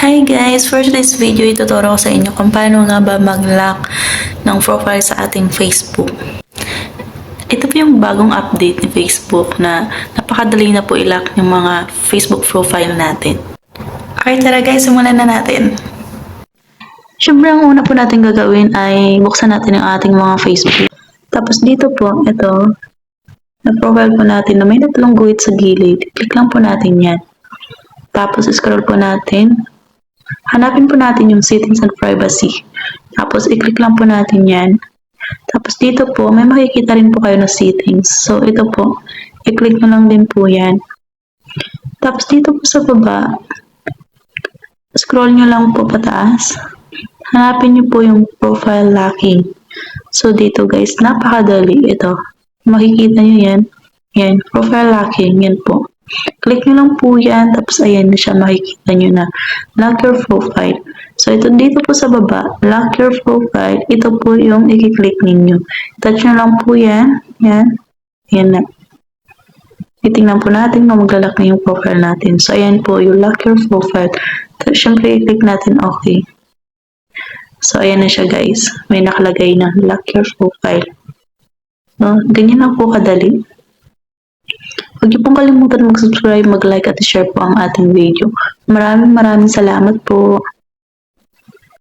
Hi guys! For today's video, ituturo ko sa inyo kung paano nga ba mag-lock ng profile sa ating Facebook. Ito po yung bagong update ni Facebook na napakadali na po i-lock yung mga Facebook profile natin. Okay, tara guys, simulan na natin. Siyempre, ang una po natin gagawin ay buksan natin ang ating mga Facebook. Tapos dito po, ito, na profile po natin na may tatlong guhit sa gilid. Click lang po natin yan. Tapos scroll po natin. Hanapin po natin yung settings and privacy. Tapos i-click lang po natin yan. Tapos dito po, may makikita rin po kayo na settings. So ito po, i-click nyo lang din po yan. Tapos dito po sa baba, scroll nyo lang po pataas. Hanapin nyo po yung profile locking. So dito guys, napakadali ito. Makikita nyo yan. Yan, profile locking, yan po. Click nyo lang po yan, tapos ayan na siya, makikita nyo na. Lock your profile. So, ito dito po sa baba, lock your profile. Ito po yung i-click ninyo. Touch nyo lang po yan. Yan. Yan na. Titingnan po natin kung maglalak na yung profile natin. So, ayan po, yung lock your profile. Tapos, syempre, i-click natin okay. So, ayan na siya guys. May nakalagay na lock your profile. No, ganyan lang po kadali. Huwag niyo pong kalimutan mag-subscribe, mag-like at share po ang ating video. Maraming maraming salamat po.